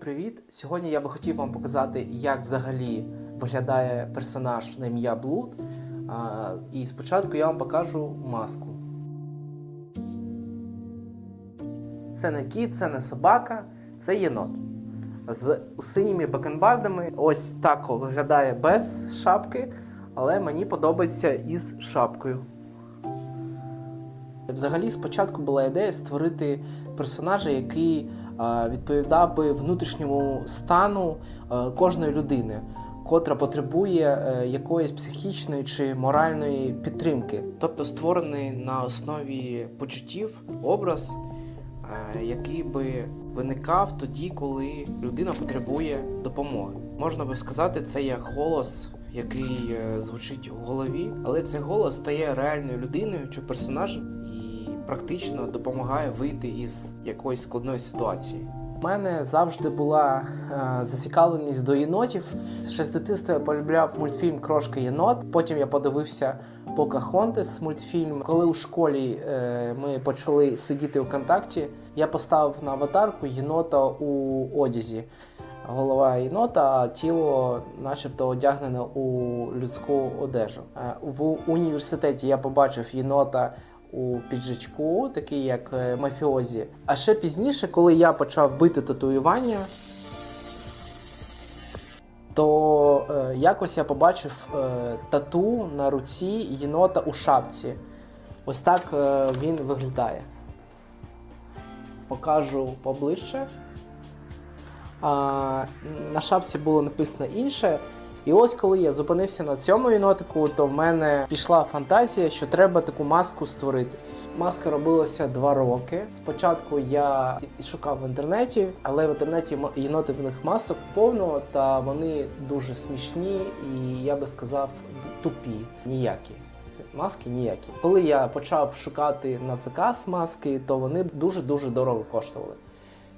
Привіт! Сьогодні я би хотів вам показати, як взагалі виглядає персонаж на ім'я Блуд. І спочатку я вам покажу маску. Це не кіт, це не собака, це єнот. З синіми бакенбардами. Ось так виглядає без шапки, але мені подобається із шапкою. Взагалі, спочатку була ідея створити персонажа, який відповідав би внутрішньому стану е, кожної людини, котра потребує е, якоїсь психічної чи моральної підтримки. Тобто створений на основі почуттів образ, е, який би виникав тоді, коли людина потребує допомоги. Можна би сказати, це як голос. Який е, звучить у голові, але цей голос стає реальною людиною чи персонажем практично допомагає вийти із якоїсь складної ситуації. У мене завжди була е, зацікавленість до єнотів. Ще з дитинства я полюбляв мультфільм Крошка єнот. Потім я подивився Покахонтес мультфільм. Коли у школі е, ми почали сидіти у контакті, я поставив на аватарку єнота у одязі. Голова єнота, а тіло, начебто, одягнено у людську одежу. Е, В університеті я побачив єнота у піджачку, такий як е, мафіозі. А ще пізніше, коли я почав бити татуювання, то е, якось я побачив е, тату на руці єнота у шапці. Ось так е, він виглядає. Покажу поближче. А, на шапці було написано інше. І ось коли я зупинився на цьому єнотику, то в мене пішла фантазія, що треба таку маску створити. Маска робилася два роки. Спочатку я шукав в інтернеті, але в інтернеті м- єнотивних масок повно, та вони дуже смішні і я би сказав тупі, ніякі. Маски ніякі. Коли я почав шукати на заказ маски, то вони дуже дуже дорого коштували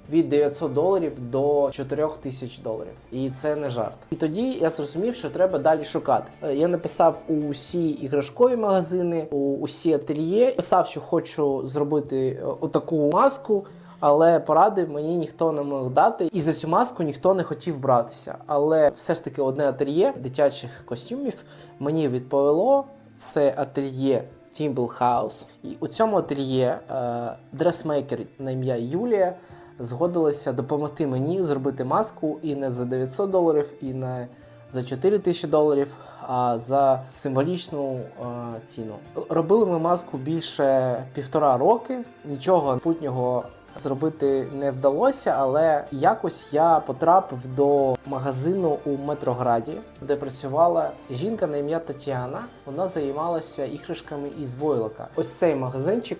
від 900 доларів до 4000 доларів. І це не жарт. І тоді я зрозумів, що треба далі шукати. Е, Я написав у усі іграшкові магазини, у усі ательє. Писав, що хочу зробити е, отаку маску. Але поради мені ніхто не мог дати, і за цю маску ніхто не хотів братися. Але все ж таки одне ательє дитячих костюмів мені відповіло. Це ательє Timble House. І у цьому ательє е, дресмейкер на ім'я Юлія згодилася допомогти мені зробити маску і не за 900 доларів, і не за 4 тисячі доларів, а за символічну е, ціну. Робили ми маску більше півтора роки. Нічого путнього зробити не вдалося, але якось я потрапив до магазину у Метрограді, де працювала жінка на ім'я Тетяна. Вона займалася іграшками із войлока. Ось цей магазинчик,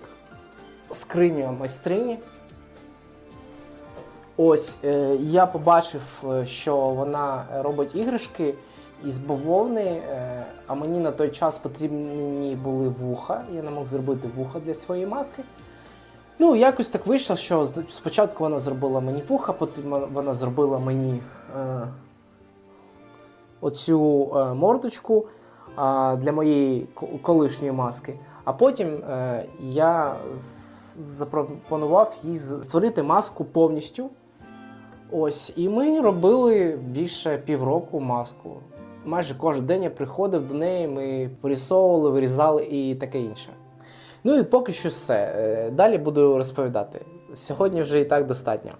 скриня майстрині. Ось е, я побачив, е, що вона робить іграшки із бавовни, е, а мені на той час потрібні були вуха. Я не мог зробити вуха для своєї маски. Ну, якось так вийшло, що спочатку вона зробила мені вуха, потім вона зробила мені е, оцю е, мордочку е, для моєї колишньої маски. А потім е, я запропонував їй створити маску повністю. Ось, і ми робили більше півроку маску. Майже кожен день я приходив до неї, ми вирісовували, вирізали і таке інше. Ну і поки що все. Е, Далі буду розповідати. Сьогодні вже і так достатньо.